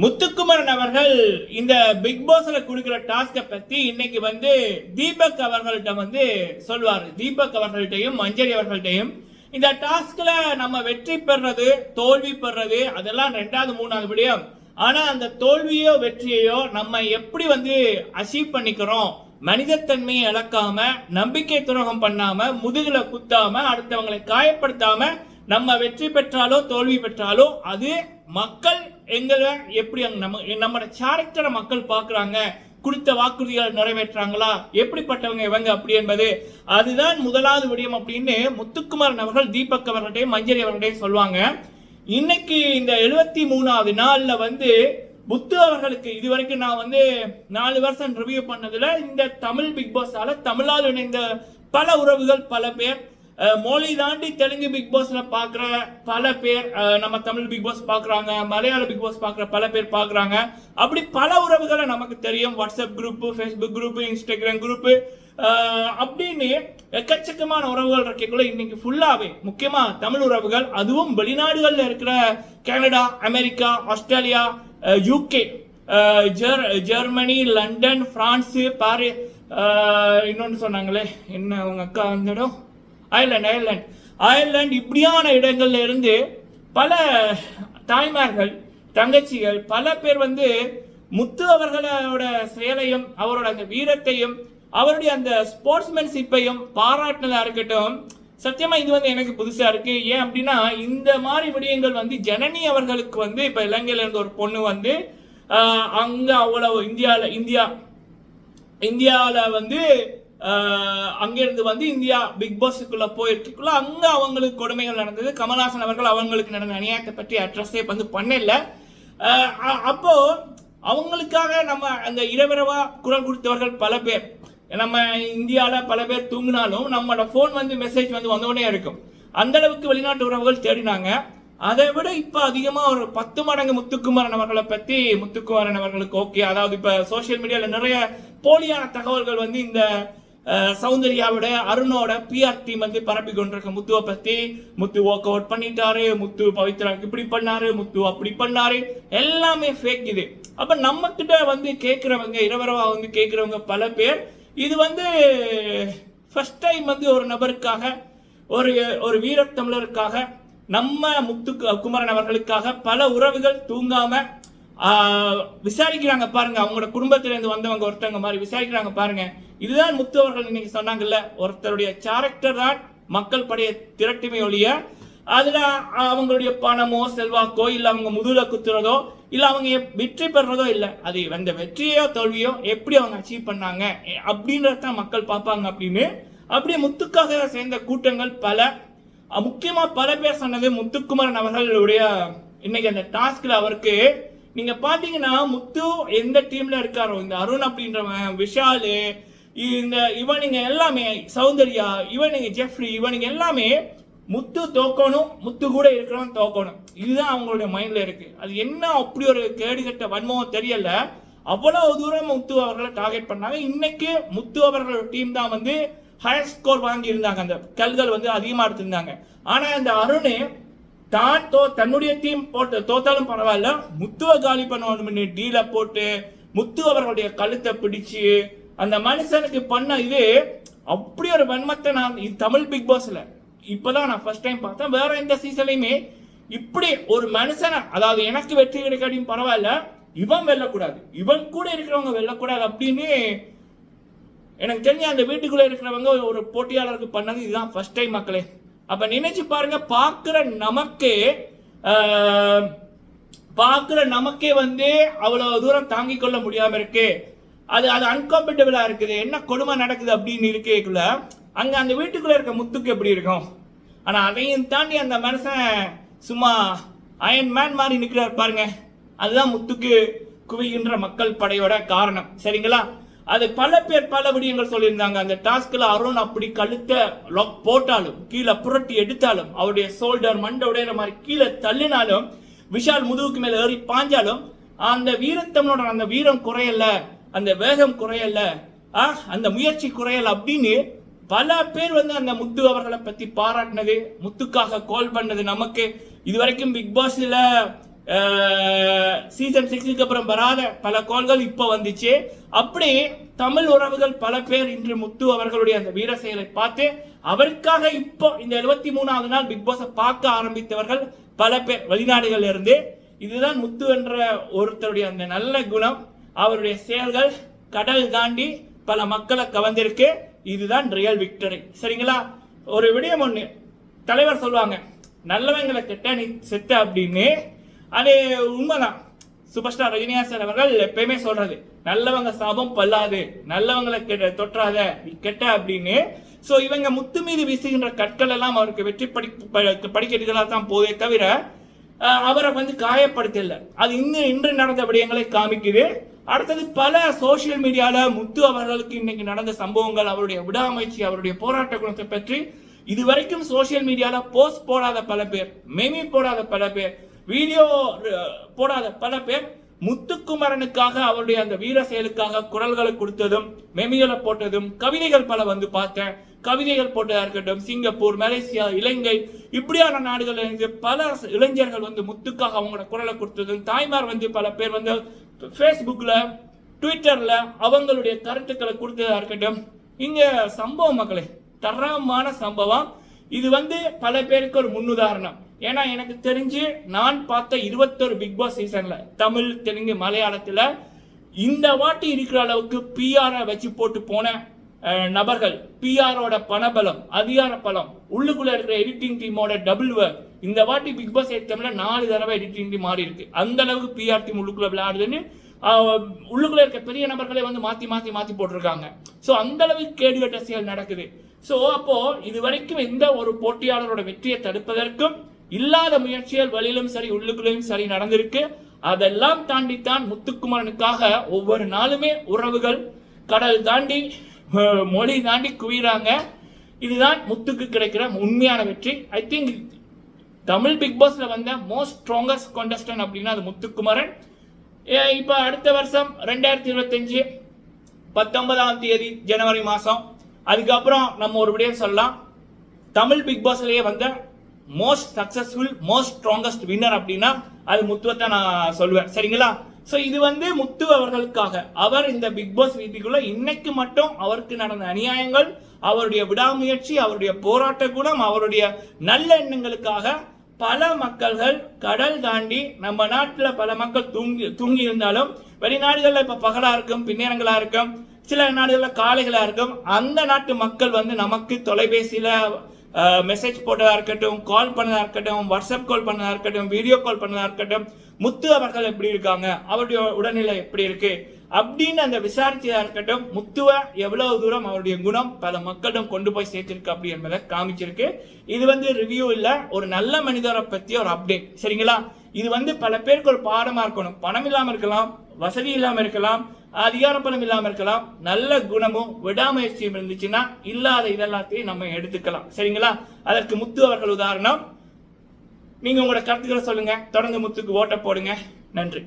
முத்துக்குமரன் அவர்கள் இந்த பிக் பாஸ்ல கொடுக்கிற டாஸ்கை பத்தி இன்னைக்கு வந்து தீபக் அவர்கள்ட்ட வந்து சொல்வார். தீபக் அவர்கள்ட்டையும் மஞ்சரி அவர்கள்ட்டையும். இந்த டாஸ்க்ல நம்ம வெற்றி பெறது தோல்வி பெறது அதெல்லாம் ரெண்டாவது மூணாவது விடயம். ஆனா அந்த தோல்வியோ வெற்றியையோ நம்ம எப்படி வந்து அச்சீவ் பண்ணிக்கிறோம்? மனிதத்தன்மையை இழக்காம நம்பிக்கை துரோகம் பண்ணாம முதுகுல குத்தாம அடுத்தவங்களை காயப்படுத்தாம நம்ம வெற்றி பெற்றாலோ தோல்வி பெற்றாலோ அது மக்கள் எங்களை எப்படி அங்க நம்ம நம்மளோட கேரக்டரை மக்கள் பார்க்குறாங்க கொடுத்த வாக்குறுதிகளை நிறைவேற்றாங்களா எப்படிப்பட்டவங்க இவங்க அப்படி என்பது அதுதான் முதலாவது விடயம் அப்படின்னு முத்துக்குமாரன் அவர்கள் தீபக் அவர்கள்ட்டையும் மஞ்சரி அவர்கள்டையும் சொல்லுவாங்க. இன்னைக்கு இந்த எழுபத்தி மூணாவது நாளில் வந்து புத்து அவர்களுக்கு இதுவரைக்கும் நான் வந்து நாலு வருஷம் ரிவ்யூ பண்ணதில் இந்த தமிழ் பிக் பாஸால் தமிழால் இணைந்த பல உறவுகள் பல பேர் மொழி தாண்டி தெலுங்கு பிக் பாஸ்ல பாக்குற பல பேர் நம்ம தமிழ் பிக் பாஸ் பாக்குறாங்க மலையாள பிக் பாஸ் பாக்குற பல பேர் பாக்குறாங்க. அப்படி பல உறவுகளை நமக்கு தெரியும். WhatsApp group Facebook group Instagram group அப்படின்னு எக்கச்சக்கமான உறவுகள் இருக்கக்குள்ள இன்னைக்கு ஃபுல்லாவே முக்கியமா தமிழ் உறவுகள் அதுவும் வெளிநாடுகள்ல இருக்கிற Canada America Australia UK Germany London France Pari இன்னொன்று சொன்னாங்களே என்ன உங்க அக்கா அந்த அயர்லாண்ட் அயர்லாண்ட் அயர்லாண்ட் இப்படியான இடங்கள்ல இருந்து பல தாய்மார்கள் தங்கச்சிகள் பல பேர் வந்து முத்து அவர்களோட செயலையும் அவரோட அந்த வீரத்தையும் அவருடைய அந்த ஸ்போர்ட்ஸ்மேன்ஷிப்பையும் பாராட்டினதாக இருக்கட்டும். சத்தியமாக இது வந்து எனக்கு புதுசாக இருக்குது ஏன் அப்படின்னா இந்த மாதிரி விடயங்கள் வந்து ஜனனி அவர்களுக்கு வந்து இப்போ இலங்கையில் இருந்து ஒரு பொண்ணு வந்து அங்கே அவ்வளோ அவ்வளவு இந்தியா இந்தியாவில் வந்து அங்கிருந்து வந்து இந்தியா பிக் பாஸுக்குள்ளே போயிட்டுருக்குள்ள அங்கே அவங்களுக்கு கொடுமைகள் நடந்தது. கமல்ஹாசன் அவர்கள் அவங்களுக்கு நடந்த அநியாயத்தை பற்றி அட்ரஸே வந்து பண்ணல. அப்போது அவங்களுக்காக நம்ம அந்த இரவிரவா குரல் கொடுத்தவர்கள் பல பேர். நம்ம இந்தியாவில் பல பேர் தூங்கினாலும் நம்மளோட ஃபோன் வந்து மெசேஜ் வந்து வந்தோடனே இருக்கும். அந்த அளவுக்கு வெளிநாட்டு உறவுகள் தேடினாங்க. அதை விட இப்போ அதிகமாக ஒரு பத்து மடங்கு முத்துக்குமாரன் அவர்களை பற்றி முத்துக்குமாரன் அவர்களுக்கு ஓகே அதாவது இப்போ சோஷியல் மீடியாவில் நிறைய போலியான தகவல்கள் வந்து இந்த சௌந்தர்யாவோட அருணோட பிஆர் டீம் வந்து பரப்பி கொண்டிருக்க முத்துவை பத்தி. முத்து ஒர்க் அவுட் பண்ணிட்டாரு முத்து பவித்ராக்கு இப்படி பண்ணாரு முத்து அப்படி பண்ணாரு. எல்லாமே ஃபேக் இது. அப்ப நம்ம கிட்ட வந்து கேட்கிறவங்க இரவரவா வந்து கேட்கிறவங்க பல பேர் இது வந்து ஃபர்ஸ்ட் டைம் வந்து ஒரு நபருக்காக ஒரு ஒரு வீரத்தமிழருக்காக நம்ம முத்து குமரன் அவர்களுக்காக பல உறவுகள் தூங்காம விசாரிக்கிறாங்க பாருங்க. அவங்களோட குடும்பத்திலேருந்து வந்தவங்க ஒருத்தவங்க மாதிரி விசாரிக்கிறாங்க பாருங்க. இதுதான் முத்து அவர்கள் இன்னைக்கு சொன்னாங்கல்ல ஒருத்தருடைய கேரக்டர் தான் மக்கள் படைய திரட்டுமே ஒழிய அதுல அவங்களுடைய பணமோ செல்வாக்கோ இல்ல அவங்க முதுல குத்துறதோ இல்ல அவங்க வெற்றி பெறுறதோ இல்ல அது அந்த வெற்றியோ தோல்வியோ எப்படி அவங்க அச்சீவ் பண்ணாங்க அப்படின்றதான் அப்படின்றத மக்கள் பார்ப்பாங்க அப்படின்னு அப்படியே முத்துக்காக சேர்ந்த கூட்டங்கள் பல. முக்கியமாக முக்கியமா பல பேர் சொன்னது முத்துக்குமரன் அவர்களுடைய இன்னைக்கு அந்த டாஸ்க்ல அவருக்கு நீங்க பாத்தீங்கன்னா முத்து எந்த டீம்ல இருக்காரோ இந்த அருண் அப்படின்றவன் விஷாலு இந்த இவனுங்க எல்லாமே சௌந்தர்யா இவனுங்க ஜெஃப்ரி இவனுங்க எல்லாமே முத்து தோக்கணும் முத்து கூட இருக்கிறவன் தோக்கணும். இதுதான் அவங்களுடைய மைண்டில் இருக்குது அது என்ன அப்படி ஒரு கேடுகட்ட வன்மம் தெரியல. அவ்வளவு தூரம் முத்து அவர்களை டார்கெட் பண்ணாங்க. இன்னைக்கு முத்து அவர்களோட டீம் தான் வந்து ஹையர் ஸ்கோர் வாங்கி இருந்தாங்க. அந்த கல்கள் வந்து அதிகமாக எடுத்திருந்தாங்க. ஆனால் அந்த அருண் தான் தோ தன்னுடைய டீம் போட்டு தோத்தாலும் பரவாயில்ல. முத்துவை காலி பண்ணணும்னு டீலை போட்டு முத்து அவர்களுடைய கழுத்தை பிடிச்சு அந்த மனுஷனுக்கு பண்ண இது அப்படி ஒரு வன்மத்தை நான் இது தமிழ் பிக் பாஸ்ல இப்போதான் நான் ஃபர்ஸ்ட் டைம் பார்த்தேன். வேற எந்த சீசன்லையுமே இப்படி ஒரு மனுஷனை அதாவது எனக்கு வெற்றி கிடைக்காட்டியும் பரவாயில்ல இவன் வெல்லக்கூடாது. இவன் கூட இருக்கிறவங்க வெல்லக்கூடாது அப்படின்னு எனக்கு தெரிஞ்ச அந்த வீட்டுக்குள்ள இருக்கிறவங்க ஒரு போட்டியாளருக்கு பண்ணது இதுதான் ஃபர்ஸ்ட் டைம் மக்களே. அப்ப நினைச்சு பாருங்க பார்க்குற நமக்கு பார்க்குற நமக்கே வந்து அவ்வளவு தூரம் தாங்கிக் கொள்ள முடியாம இருக்கு. அது அது அன்கம்ஃபர்டபுளா இருக்குது. என்ன கொடுமை நடக்குது அப்படின்னு இருக்கேக்குள்ள அங்க அந்த வீட்டுக்குள்ள இருக்க முத்துக்கு எப்படி இருக்கும்? ஆனா அதையும் தாண்டி அந்த மனுஷன் சும்மா அயன் மேன் மாதிரி நிக்கிறார் பாருங்க. அதுதான் முத்துக்கு குவிகின்ற மக்கள் படையோட காரணம். சரிங்களா? அது பல பேர் பல விடயங்கள் சொல்லியிருந்தாங்க. அந்த டாஸ்க்ல அருண் அப்படி கழுத்தை லொக் போட்டாலும் கீழே புரட்டி எடுத்தாலும் அவருடைய சோல்டர் மண்டை உடையிற மாதிரி கீழே தள்ளினாலும் விஷால் முதுகுக்கு மேல ஏறி பாஞ்சாலும் அந்த வீரத்தமிழோட அந்த வீரம் குறையல. அந்த வேகம் குறையல. ஆ, அந்த முயற்சி குறையல அப்படின்னு பல பேர் வந்து அந்த முத்து அவர்களை பத்தி பாராட்டினது முத்துக்காக கால் பண்ணது நமக்கு. இதுவரைக்கும் பிக் பாஸ்ல சீசன் சிக்ஸுக்கு அப்புறம் வராத பல கோல்கள் இப்போ வந்துச்சு. அப்படி தமிழ் உறவுகள் பல பேர் இன்று முத்து அவர்களுடைய அந்த வீர செயலை பார்த்து அவருக்காக இப்போ இந்த எழுபத்தி மூணாவது நாள் பிக் பாஸை பார்க்க ஆரம்பித்தவர்கள் பல பேர் வெளிநாடுகள்ல இருந்து. இதுதான் முத்து என்ற ஒருத்தருடைய அந்த நல்ல குணம். அவருடைய செயல்கள் கடல் தாண்டி பல மக்களை கவர்ந்திருக்கு. இதுதான் ரியல் விக்டரி சரிங்களா? ஒரு விடயம் ஒன்று தலைவர் சொல்லுவாங்க நல்லவங்களை கெட்ட நீ செத்த அப்படின்னு. அது உண்மைதான். சூப்பர் ஸ்டார் ரஜினியா சார் அவர்கள் எப்பயுமே சொல்றது நல்லவங்க சாபம் பல்லாது நல்லவங்களை கெட்ட தொற்றாத நீ கெட்ட அப்படின்னு. ஸோ இவங்க முத்து மீது வீசுகின்ற கற்கள் எல்லாம் அவருக்கு வெற்றி படி ப- தான் போதே தவிர அவரை வந்து காயப்படுத்தல. அது இன்னும் இன்று நடந்த விடயங்களை காமிக்குது. அடுத்தது பல சோஷியல் மீடியால முத்து அவர்களுக்கு இன்னைக்கு நடந்த சம்பவங்கள் அவருடைய விடாமுயற்சி அவருடைய போராட்ட குணத்தை பற்றி இதுவரைக்கும் சோஷியல் மீடியால போஸ்ட் போடாத பல பேர் மெமி போடாத பல பேர் வீடியோ போடாத பல பேர் முத்துக்குமரனுக்காக அவருடைய அந்த வீர செயலுக்காக குரல்களை கொடுத்ததும் மெமிகளை போட்டதும் கவிதைகள் பல வந்து பார்த்தேன். கவிதைகள் போட்டதாக இருக்கட்டும் சிங்கப்பூர் மலேசியா இலங்கை இப்படியான நாடுகள்ல இருந்து பல இளைஞர்கள் வந்து முத்துக்காக அவங்களோட குரலை கொடுத்ததும் தாய்மார் வந்து பல பேர் வந்து ஃபேஸ்புக்கில் ட்விட்டரில் அவங்களுடைய கருத்துக்களை கொடுத்ததா இருக்கட்டும் இங்கே சம்பவம் மக்களே தரமான சம்பவம். இது வந்து பல பேருக்கு ஒரு முன்னுதாரணம். ஏன்னா எனக்கு தெரிஞ்சு நான் பார்த்த இருபத்தொரு பிக் பாஸ் சீசனில் தமிழ் தெலுங்கு மலையாளத்தில் இந்த வாட்டி இருக்கிற அளவுக்கு பிஆரை வச்சு போட்டு போன நபர்கள் பிஆரோட பணபலம் அதிகார பலம் உள்ளுக்குள்ள இருக்கிற எடிட்டிங் டீமோட டபுள் ஒர்க் இந்த வாட்டி பிக் பாஸ் தமிழ்ல நாலு தடவை எடிட்டிங் டீம் மாறி இருக்கு. அந்த அளவுக்கு பிஆர் டீம் உள்ளுக்குள்ள விளையாடுதுன்னு உள்ளுக்குள்ள இருக்க பெரிய நபர்களை வந்து மாத்தி மாத்தி மாத்தி போட்டிருக்காங்க. ஸோ அந்த அளவுக்கு கேடுகட்ட செயல் நடக்குது. ஸோ அப்போ இது வரைக்கும் எந்த ஒரு போட்டியாளரோட வெற்றியை தடுப்பதற்கும் இல்லாத முயற்சிகள் வெளியிலும் சரி உள்ளுக்குள்ளேயும் சரி நடந்திருக்கு. அதெல்லாம் தாண்டித்தான் முத்துக்குமரனுக்காக ஒவ்வொரு நாளுமே உறவுகள் கடல் தாண்டி மொழி தாண்டி குவிறாங்க இதுதான் முத்துக்கு கிடைக்கிற உண்மையான வெற்றி. ஐ திங்க் தமிழ் பிக் பாஸ்ல வந்த மோஸ்ட் ஸ்ட்ராங்கஸ்ட் contestant அப்படின்னா அது முத்துக்குமரன். இப்போ அடுத்த வருஷம் ரெண்டாயிரத்தி இருபத்தஞ்சு பத்தொன்பதாம் தேதி ஜனவரி மாதம் அதுக்கப்புறம் நம்ம ஒரு விடயம் சொல்லலாம். தமிழ் பிக் பாஸ்லயே வந்த most successful most strongest winner அப்படின்னா அது முத்துவத்தை நான் சொல்லுவேன் சரிங்களா? ஸோ இது வந்து முத்து அவர்களுக்காக. அவர் இந்த பிக் பாஸ் வீட்டுக்குள்ள இன்னைக்கு மட்டும் அவருக்கு நடந்த அநியாயங்கள் அவருடைய விடாமுயற்சி அவருடைய போராட்ட குணம் அவருடைய நல்ல எண்ணங்களுக்காக பல மக்கள்கள் கடல் தாண்டி நம்ம நாட்டில் பல மக்கள் தூங்கி தூங்கி இருந்தாலும் வெளிநாடுகளில் இப்போ பகலாக இருக்கும் பின்னேரங்களாக இருக்கும் சில நாடுகளில் காலைகளாக இருக்கும் அந்த நாட்டு மக்கள் வந்து நமக்கு தொலைபேசியில் மெசேஜ் போட்டதாக இருக்கட்டும் கால் பண்ணதாக இருக்கட்டும் வாட்ஸ்அப் கால் பண்ணதா இருக்கட்டும் வீடியோ கால் பண்ணதாக இருக்கட்டும் முத்து அவர்கள் எப்படி இருக்காங்க? அவருடைய உடல்நிலை எப்படி இருக்கு? அப்படின்னு அந்த விசாரிச்சதா இருக்கட்டும் முத்துவ எவ்வளவு தூரம் அவருடைய குணம் பல மக்களிடம் கொண்டு போய் சேர்த்திருக்கு அப்படி என்பதை காமிச்சிருக்கு. இது வந்து ரிவ்யூ இல்ல ஒரு நல்ல மனிதரை பத்தி ஒரு அப்டேட் சரிங்களா? இது வந்து பல பேருக்கு ஒரு பாடமா இருக்கணும். பணம் இல்லாம இருக்கலாம் வசதி இல்லாம இருக்கலாம் அதிகார பலம் இல்லாம இருக்கலாம் நல்ல குணமும் விடாமுயற்சியும் இருந்துச்சுன்னா இல்லாத இதெல்லாத்தையும் நம்ம எடுத்துக்கலாம். சரிங்களா? அதற்கு முத்து அவர்கள் உதாரணம். நீங்க உங்களோட கருத்துக்களை சொல்லுங்க. தொடர்ந்து முத்துக்கு ஓட்ட போடுங்க. நன்றி.